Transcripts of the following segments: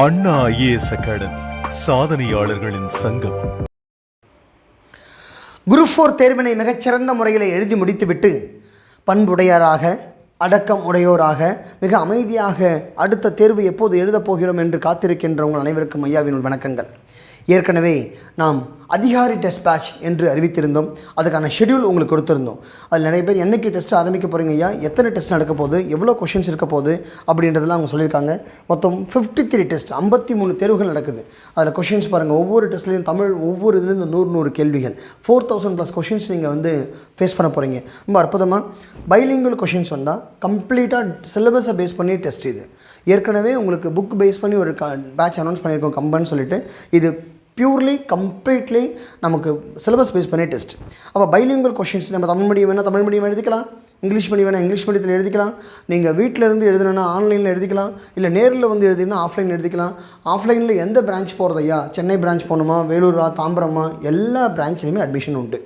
அண்ணா IAS academy சாதனையாளர்களின் சங்கம். Group four தேர்வினை மிகச்சிறந்த முறையில் எழுதி முடித்துவிட்டு பண்புடையராக அடக்கம் உடையோராக மிக அமைதியாக அடுத்த தேர்வு எப்போது எழுதப் போகிறோம் என்று காத்திருக்கின்ற உங்கள் அனைவருக்கும் ஐயாவின் வணக்கங்கள். ஏற்கனவே நாம் அதிகாரி டெஸ்ட் பேட்ச் என்று அறிவித்திருந்தோம். அதுக்கான ஷெட்யூல் உங்களுக்கு கொடுத்துருந்தோம். அதில் நிறைய பேர் என்னைக்கு டெஸ்ட் ஆரம்பிக்க போகிறீங்க ஐயா? எத்தனை டெஸ்ட் நடக்க போகுது? எவ்வளோ கொஷின்ஸ் இருக்க போகுது? அப்படின்றதெல்லாம் அவங்க சொல்லியிருக்காங்க. மொத்தம் ஃபிஃப்டி த்ரீ டெஸ்ட் ஐம்பத்தி மூணு தேர்வுகள் நடக்குது. அதில் கொஷின்ஸ் பாருங்கள் ஒவ்வொரு டெஸ்ட்லேயும் தமிழ் ஒவ்வொரு இதுலேருந்து நூறு நூறு கேள்விகள். ஃபோர் தௌசண்ட் ப்ளஸ் கொஷின்ஸ் நீங்கள் வந்து ஃபேஸ் பண்ண போகிறீங்க ரொம்ப அற்புதமாக பைலிங்குவல் கொஷின்ஸ் வந்தால் கம்ப்ளீட்டாக சிலபஸை பேஸ் பண்ணி டெஸ்ட் இது. ஏற்கனவே உங்களுக்கு புக் பேஸ் பண்ணி ஒரு பேட்ச் அனௌன்ஸ் பண்ணியிருக்கோம் கம்பன்னு சொல்லிட்டு. இது பியூர்லி கம்ப்ளீட்லி நமக்கு சிலபஸ் பேஸ் பண்ணி டெஸ்ட் அப்போ பைலிங்குவல் கொஷின்ஸ் நம்ம தமிழ் மீடியம் வேணால் தமிழ் மீடியம் எழுதிக்கலாம். இங்கிலீஷ் மீடியம் வேணால் இங்கிலீஷ் மீடியத்தில் எழுதிக்கலாம். நீங்கள் வீட்டில் இருந்து ஆன்லைனில் எழுதிக்கலாம். இல்லை நேரில் வந்து எழுதினா ஆஃப்லைன் எழுதிக்கலாம். ஆஃப்லைனில் எந்த பிரான்ச் போகிறதையா சென்னை பிரான்ச் போகணுமா? வேலூரா தாம்பரமா? எல்லா பிரான்ச்லேயுமே அட்மிஷன் உண்டு.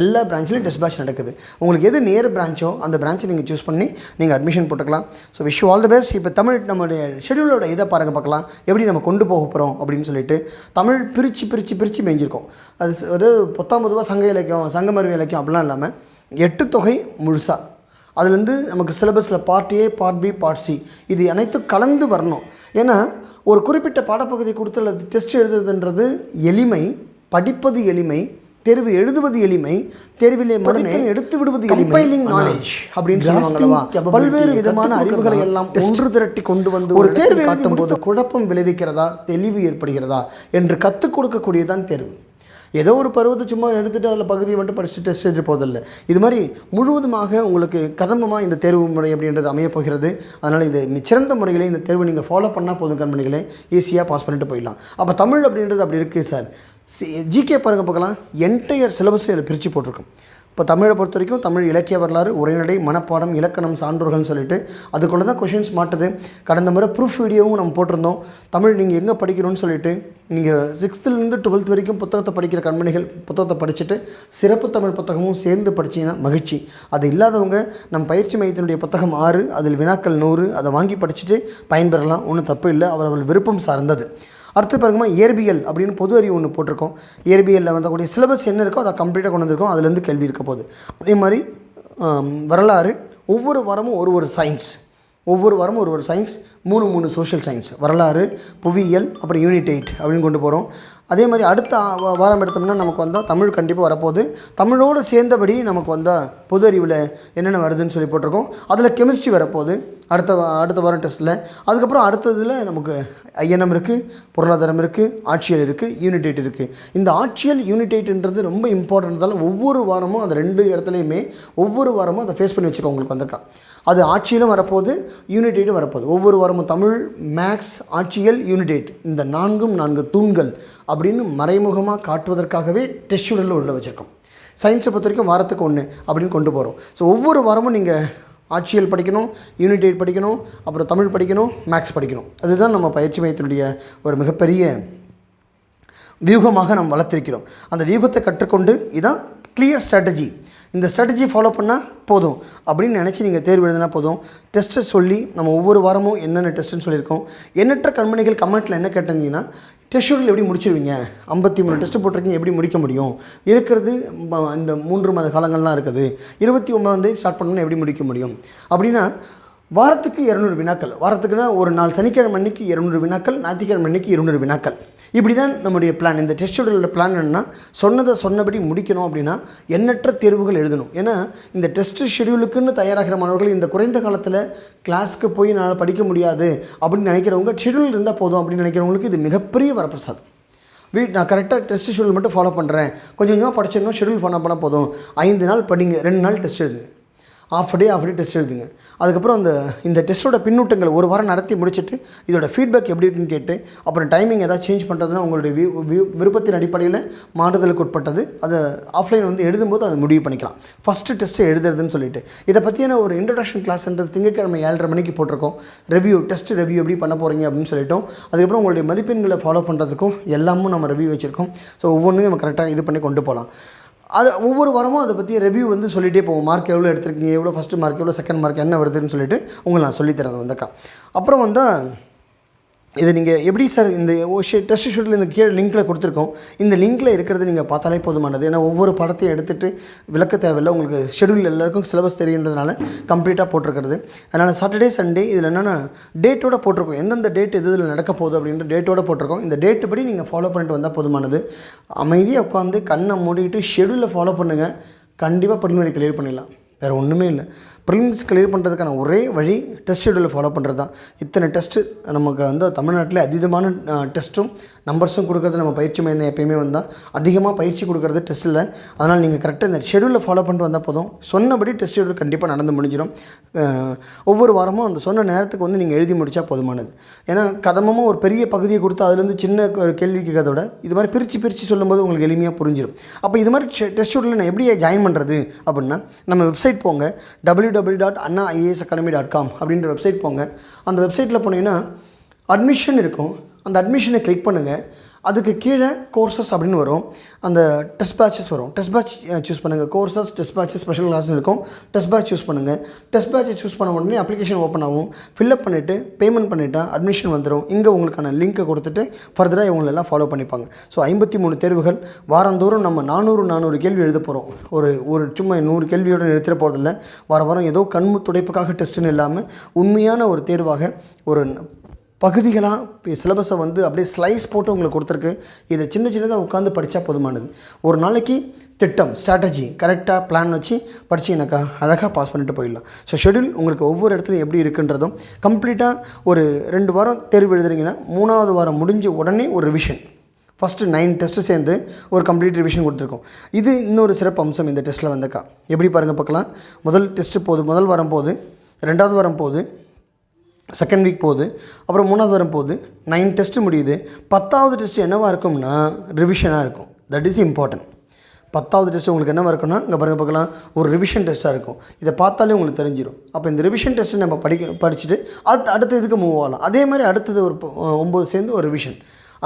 எல்லா பிரான்ச்லேயும் டெஸ்ட் பேட்ச் நடக்குது. உங்களுக்கு எது நேர் பிரான்ச்சோ அந்த பிரான்ச்சை நீங்கள் சூஸ் பண்ணி நீங்கள் அட்மிஷன் போட்டுக்கலாம். So wish all the best இப்போ தமிழ் நம்மளுடைய ஷெடியூலோட இதை பாருங்க பார்க்கலாம். எப்படி நம்ம கொண்டு போக போகிறோம் அப்படின்னு சொல்லிட்டு தமிழ் பிரித்து பிரித்து பிரித்து மேய்ஞ்சிருக்கோம். அது அதாவது பொத்தாம் பொதுவாக சங்க இலக்கியம் சங்கமருவி இலக்கியம் அப்படிலாம் இல்லாமல் எட்டு தொகை முழுசாக அதுலேருந்து நமக்கு சிலபஸில் part A part B part C இது அனைத்தும் கலந்து வரணும். ஏன்னா ஒரு குறிப்பிட்ட பாடப்பகுதி கொடுத்து அல்லது டெஸ்ட் எழுதுறதுன்றது எளிமை படிப்பது எளிமை தேர்வு எழுதுவது எளிமை தேர்விலே மதிப்பெண் எடுத்து விடுவது கம்பைலிங் நாலேஜ் அப்படின்னு பல்வேறு விதமான அறிவுகளை எல்லாம் ஒன்று திரட்டி கொண்டு வந்து ஒரு தேர்வு காட்டும் போது குழப்பம் விளைவிக்கிறதா தெளிவு ஏற்படுகிறதா என்று கற்றுக் கொடுக்கக்கூடியதான் தேர்வு. ஏதோ ஒரு பருவத்தை சும்மா எடுத்துகிட்டு அதில் பகுதியை மட்டும் படிச்சுட்டு டெஸ்ட் எழுதி போதில்லை இது மாதிரி முழுவதுமாக உங்களுக்கு கதம்பமாக இந்த தேர்வு முறை அப்படின்றது அமையப் போகிறது. அதனால் இது மிச்சிறந்த முறையில் இந்த தேர்வு நீங்கள் ஃபாலோ பண்ணால் போதும் கண்மணிகளே. ஈஸியாக பாஸ் பண்ணிட்டு போயிடலாம். அப்போ தமிழ் அப்படின்றது அப்படி இருக்குது சார். ஜிகே பாருங்க பார்க்கலாம். என்டையர் சிலபஸும் இதில் பிரித்து போட்டிருக்கும். இப்போ தமிழை பொறுத்த வரைக்கும் தமிழ் இலக்கிய வரலாறு உரைநடை மனப்பாடம் இலக்கணம் சான்றோர்கள்னு சொல்லிட்டு அதுக்குள்ளே தான் கொஷின்ஸ் மாட்டுது. கடந்த முறை ப்ரூஃப் வீடியோவும் நம்ம போட்டிருந்தோம். தமிழ் நீங்கள் எங்கே படிக்கணும்னு சொல்லிட்டு நீங்கள் சிக்ஸ்த்துலேருந்து டுவெல்த் வரைக்கும் புத்தகத்தை படிக்கிற கண்மணிகள் புத்தகத்தை படிச்சுட்டு சிறப்பு தமிழ் புத்தகமும் சேர்ந்து படிச்சீங்கன்னா மகிழ்ச்சி. அது இல்லாதவங்க நம் பயிற்சி மையத்தினுடைய புத்தகம் ஆறு அதில் வினாக்கள் நூறு அதை வாங்கி படிச்சுட்டு பயன்பெறலாம். ஒன்றும் தப்பு இல்லை. அவரவர்கள் விருப்பம் சார்ந்தது. அடுத்து பாருங்கம்மா இயற்பியல் அப்படின்னு பொது அறிவு ஒன்று போட்டிருக்கோம். இயற்பியலில் வந்தக்கூடிய சிலபஸ் என்ன இருக்கோ அதை கம்ப்ளீட்டாக கொண்டு வந்திருக்கோம். அதுலேருந்து கேள்வி இருக்க போகுது. அதே மாதிரி வரலாறு ஒவ்வொரு வாரமும் ஒரு ஒரு சயின்ஸ் ஒவ்வொரு வாரமும் ஒரு ஒரு சயின்ஸ் மூணு மூணு சோஷியல் சயின்ஸ் வரலாறு புவியியல் அப்புறம் யூனிட் எயிட் அப்படின்னு கொண்டு போகிறோம் அதே மாதிரி அடுத்த வாரம் எடுத்தோம்னா நமக்கு வந்தால் தமிழ் கண்டிப்பாக வரப்போகுது. தமிழோடு சேர்ந்தபடி நமக்கு வந்தால் பொது அறிவில் என்னென்ன வருதுன்னு சொல்லி போட்டிருக்கோம். அதில் கெமிஸ்ட்ரி வரப்போகுது. அடுத்த அடுத்த வாரம் டெஸ்ட்டில் அதுக்கப்புறம் அடுத்ததில் நமக்கு ஐஎன்எம் இருக்குது பொருளாதாரம் இருக்குது ஆட்சியல் இருக்குது யூனிடேட் இருக்குது இந்த ஆட்சியல் யூனிடேட்ன்றது ரொம்ப இம்பார்ட்டன்ட்தால ஒவ்வொரு வாரமும் அந்த ரெண்டு இடத்துலையுமே ஒவ்வொரு வாரமும் அதை ஃபேஸ் பண்ணி வச்சுக்கோங்க உங்களுக்கு வந்திருக்கா. அது ஆட்சியிலும் வரப்போகுது யூனிடேட்டும் வரப்போகுது. ஒவ்வொரு வாரமும் தமிழ் மேக்ஸ் ஆட்சியல் யூனிடேட். இந்த நான்கும் நான்கு தூண்கள் அப்படி அப்படின்னு மறைமுகமாக காட்டுவதற்காகவே டெஸ்ட் ஷெடியூலில் உள்ள வச்சுருக்கோம். சயின்ஸை பொறுத்த வரைக்கும் வாரத்துக்கு ஒன்று அப்படின்னு கொண்டு போகிறோம் ஸோ ஒவ்வொரு வாரமும் நீங்கள் ஆட்சியல் படிக்கணும் யூனிட் எயிட் படிக்கணும் அப்புறம் தமிழ் படிக்கணும் மேக்ஸ் படிக்கணும். அதுதான் நம்ம பயிற்சி மையத்தினுடைய ஒரு மிகப்பெரிய வியூகமாக நாம் வளர்த்திருக்கிறோம். அந்த வியூகத்தை கற்றுக்கொண்டு இதான் கிளியர் ஸ்ட்ராட்டஜி இந்த ஸ்ட்ராட்டஜி ஃபாலோ பண்ணால் போதும். அப்படின்னு நினச்சி நீங்கள் தேர்வு எழுதினா போதும். டெஸ்ட்டை சொல்லி நம்ம ஒவ்வொரு வாரமும் என்னென்ன டெஸ்ட்டுன்னு சொல்லியிருக்கோம். எண்ணற்ற கண்மணிகள் கமெண்ட்டில் என்ன கேட்டிருந்தீங்கன்னா டெஸ்ட் ஷெடியூல் எப்படி முடிச்சிருவீங்க? ஐம்பத்தி மூணு டெஸ்ட் போட்டிருக்கீங்க எப்படி முடிக்க முடியும்? இருக்கிறது இந்த மூன்று மாத காலங்கள்லாம் இருக்குது. இருபத்தி ஒன்பதாம் தேதி ஸ்டார்ட் பண்ணணும்னு எப்படி முடிக்க முடியும்? அப்படின்னா வாரத்துக்கு இரநூறு வினாக்கள். வாரத்துக்குனா ஒரு நாள் சனிக்கிழமை அன்னைக்கு இரநூறு வினாக்கள் ஞாயிற்றுக்கிழமை அன்னைக்கு இருநூறு வினாக்கள். இப்படி தான் நம்முடைய பிளான் இந்த டெஸ்ட் ஷெடியூலோட பிளான் என்னென்னா சொன்னதை சொன்னபடி முடிக்கணும் அப்படின்னா எண்ணற்ற தேர்வுகள் எழுதணும். ஏன்னா இந்த டெஸ்ட் ஷெடியூலுக்குன்னு தயாராகிற மாணவர்கள் இந்த குறைந்த காலத்தில் கிளாஸ்க்கு போய் நான் படிக்க முடியாது அப்படின்னு நினைக்கிறவங்க ஷெடியூல் இருந்தால் போதும் அப்படின்னு நினைக்கிறவங்களுக்கு இது மிகப்பெரிய வரப்பிரசாதம். வீ நான் கரெக்டாக டெஸ்ட் ஷெடியூல் மட்டும் ஃபாலோ பண்ணுறேன் கொஞ்சம் கொஞ்சமாக படிச்சிடணும் ஷெடியூல் பண்ண பண்ண போதும். ஐந்து நாள் படிங்க ரெண்டு நாள் டெஸ்ட் எழுதுங்க. Half day half day test எழுதுங்க. அதுக்கப்புறம் அந்த இந்த டெஸ்ட்டோட பின்னூட்டங்கள் ஒரு வாரம் நடத்தி முடிச்சுட்டு இதோட ஃபீட்பேக் எப்படி இருக்குன்னு கேட்டு அப்புறம் டைமிங் ஏதாவது சேஞ்ச் பண்ணுறதுனா உங்களுடைய வியூ விருப்பத்தின் அடிப்படையில் மாறுதலுக்கு உட்பட்டது. அதை ஆஃப்லைன் வந்து எழுதும்போது அதை முடிவு பண்ணிக்கலாம். ஃபஸ்ட்டு டெஸ்ட்டை எழுதுறதுன்னு சொல்லிட்டு. இதை பற்றியான ஒரு இன்ட்ரடக்ஷன் கிளாஸ்ன்றது திங்கக்கிழமை ஏழரை மணிக்கு போட்டிருக்கோம். ரிவ்யூ டெஸ்ட் ரிவ்யூ எப்படி பண்ண போகிறீங்க அப்படின்னு சொல்லிட்டோம். அதுக்கப்புறம் உங்களுடைய மதிப்பெண்களை ஃபாலோ பண்ணுறதுக்கும் எல்லாமும் நம்ம ரிவ்யூ வச்சுருக்கோம். ஸோ ஒவ்வொன்றையும் நம்ம கரெக்டாக இது பண்ணி கொண்டு போகலாம். அது ஒவ்வொரு வாரமும் அதை பற்றி ரிவ்யூ வந்து சொல்லிகிட்டே போவோம். மார்க் எவ்வளோ எடுத்துருக்கீங்க? எவ்வளோ ஃபஸ்ட்டு மார்க் எவ்வளோ செகண்ட் மார்க் என்ன வருதுன்னு சொல்லிட்டு உங்களுக்கு நான் சொல்லித்தரேன் வந்தக்கா அப்புறம் வந்து இதை நீங்கள் எப்படி சார் இந்த டெஸ்ட் ஷூட்டில் இந்த கீழே லிங்க்கில் கொடுத்துருக்கோம். இந்த லிங்க்கில் இருக்கிறது நீங்கள் பார்த்தாலே போதுமானது. ஏன்னா ஒவ்வொரு படத்தையும் எடுத்துகிட்டு விளக்க தேவையில்லை. உங்களுக்கு ஷெடியூல் எல்லாருக்கும் சிலபஸ் தெரியுன்றதுனால கம்ப்ளீட்டாக போட்டிருக்கிறது. அதனால் சாட்டர்டே சண்டே இதில் என்னென்னா டேட்டோட போட்டிருக்கோம். எந்தெந்த டேட் எது இதில் நடக்க போகுது அப்படின்ற டேட்டோட போட்டிருக்கோம். இந்த டேட்டு படி நீங்கள் ஃபாலோ பண்ணிட்டு வந்தால் போதுமானது. அமைதியாக உட்காந்து கண்ணை மூடிட்டு ஷெடியூலில் ஃபாலோ பண்ணுங்கள் கண்டிப்பாக ப்ரிலிமினரி கிளியர் பண்ணிடலாம். வேறு ஒன்றுமே இல்லை. ப்ரிலிம்ஸ் கிளியர் பண்ணுறதுக்கான ஒரே வழி டெஸ்ட் ஷெடியூலை ஃபாலோ பண்ணுறது தான் இத்தனை டெஸ்ட்டு நமக்கு வந்து தமிழ்நாட்டில் அதீதமான டெஸ்ட்டும் நம்பர்ஸும் கொடுக்குறது நம்ம பயிற்சி மையம் எப்பயுமே வந்தால் அதிகமாக பயிற்சி கொடுக்குறது டெஸ்ட்டில் அதனால் நீங்கள் கரெக்டாக இந்த ஷெடியூலில் ஃபாலோ பண்ணிட்டு வந்தால் போதும். சொன்னபடி டெஸ்ட் ஷெடியூல் கண்டிப்பாக நடந்து முடிஞ்சிடும் ஒவ்வொரு வாரமும் அந்த சொன்ன நேரத்துக்கு வந்து நீங்கள் எழுதி முடித்தா போதுமானது. ஏன்னா கதமமாக ஒரு பெரிய பகுதியை கொடுத்து அதுலேருந்து சின்ன ஒரு கேள்வி கேட்கறத விட இது மாதிரி பிரித்து பிரித்து சொல்லும்போது உங்களுக்கு எளிமையாக புரிஞ்சிடும் அப்போ இது மாதிரி டெஸ்ட் ஷெடியூலில் நான் எப்படி ஜாயின் பண்ணுறது அப்படின்னா நம்ம வெப்சைட் போங்க. W W dot Anna IAS academy dot com அப்படின்ற வெப்சைட் போங்க. அந்த வெப்சைட்டில் போனீங்கன்னா அட்மிஷன் இருக்கும். அந்த அட்மிஷனை கிளிக் பண்ணுங்கள் அதுக்கு கீழே கோர்சஸ் அப்படின்னு வரும். அந்த டெஸ்ட் பேட்சஸ் வரும். டெஸ்ட் பேட்ச் சூஸ் பண்ணுங்கள் courses test batches special class இருக்கும். டெஸ்ட் பேட்ச் சூஸ் பண்ணுங்கள் டெஸ்ட் பேட்சை சூஸ் பண்ண உடனே அப்ளிகேஷன் ஓப்பன் ஆகும். ஃபில்அப் பண்ணிவிட்டு பேமெண்ட் பண்ணிவிட்டால் அட்மிஷன் வந்துடும் இங்கே உங்களுக்கான லிங்க்கை கொடுத்துட்டு ஃபர்தராக இவங்களெல்லாம் ஃபாலோ பண்ணிப்பாங்க. ஸோ ஐம்பத்தி மூணு தேர்வுகள். வாரந்தோறும் நம்ம நானூறு நானூறு கேள்வி எழுத போகிறோம் ஒரு ஒரு சும்மா நூறு கேள்வியோடு நிறுத்திட போகிறதில்ல வார வாரம் ஏதோ கண்மு துடைப்புக்காக டெஸ்ட்டுன்னு இல்லாமல் உண்மையான ஒரு தேர்வாக ஒரு பகுதிகளாக சிலபஸை வந்து அப்படியே ஸ்லைஸ் போட்டு உங்களுக்கு கொடுத்துருக்கு. இதை சின்ன சின்னதாக உட்காந்து படித்தா போதுமானது. ஒரு நாளைக்கு திட்டம் ஸ்ட்ராட்டஜி கரெக்டாக பிளான் வச்சு படிச்சீங்கன்னாக்கா அழகாக பாஸ் பண்ணிட்டு போயிடலாம். ஸோ ஷெடியூல் உங்களுக்கு ஒவ்வொரு இடத்துலையும் எப்படி இருக்குன்றதும் கம்ப்ளீட்டாக ஒரு ரெண்டு வாரம் தேர்வு எழுதுறீங்கன்னா மூணாவது வாரம் முடிஞ்ச உடனே ஒரு ரிவிஷன் ஃபஸ்ட்டு நைன் டெஸ்ட்டு சேர்ந்து ஒரு கம்ப்ளீட் ரிவிஷன் கொடுத்துருக்கோம். இது இன்னொரு சிறப்பு அம்சம் இந்த டெஸ்ட்டில் வந்தக்கா எப்படி பாருங்கள் பார்க்கலாம். முதல் டெஸ்ட்டு போகுது முதல் வாரம் போகுது ரெண்டாவது வாரம் போகுது செகண்ட் வீக் போகுது அப்புறம் மூணாவது வாரம் போகுது நைன் டெஸ்ட்டு முடியுது. பத்தாவது டெஸ்ட் என்னவாக இருக்கும்னா ரிவிஷனாக இருக்கும். தட் இஸ் இம்பார்ட்டன்ட் பத்தாவது டெஸ்ட் உங்களுக்கு என்னவாக இருக்கும்னா இங்கே பாருங்கள் பார்க்கலாம். ஒரு ரிவிஷன் டெஸ்ட்டாக இருக்கும். இதை பார்த்தாலே உங்களுக்கு தெரிஞ்சிடும் அப்போ இந்த ரிவிஷன் டெஸ்ட்டு நம்ம படிக்க படிச்சுட்டு அடுத்து அடுத்த இதுக்கு மூவ் ஆகலாம். அதே மாதிரி அடுத்தது ஒரு ஒம்பது சேர்ந்து ஒரு ரிவிஷன்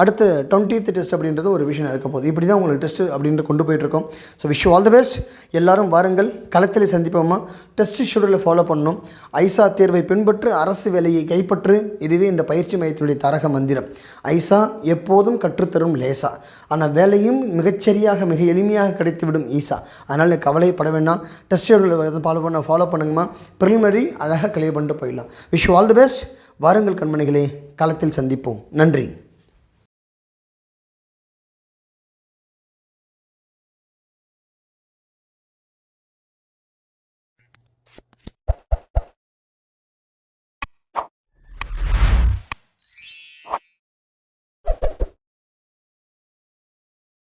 அடுத்து டுவெண்ட்டி டெஸ்ட் அப்படின்றது ஒரு விஷயம் இருக்க போகுது. இப்படி தான் உங்களுக்கு டெஸ்ட் அப்படின்ட்டு கொண்டு போயிட்டுருக்கோம். So wish all the best எல்லாரும் வாருங்கள். களத்தில் சந்திப்போமா? டெஸ்ட் ஷெடியூலை ஃபாலோ பண்ணணும். ஐசா தேர்வை பின்பற்று அரசு வேலையை கைப்பற்று. இதுவே இந்த பயிற்சி மையத்தினுடைய தரக மந்திரம். ஐசா எப்போதும் கற்றுத்தரும் லேசா. ஆனால் வேலையும் மிகச்சரியாக மிக எளிமையாக கிடைத்துவிடும் ஈசா. அதனால் கவலைப்பட வேண்டாம். டெஸ்ட் ஷெடியூலை ஃபாலோ பண்ண ஃபாலோ பண்ணுங்கம்மா. ப்ரிலிமரி அழகாக கிளியர் பண்ணிட்டு போயிடலாம். விஷ் ஆல் தி பெஸ்ட் வாருங்கள் கண்மணிகளே. களத்தில் சந்திப்போம். நன்றி.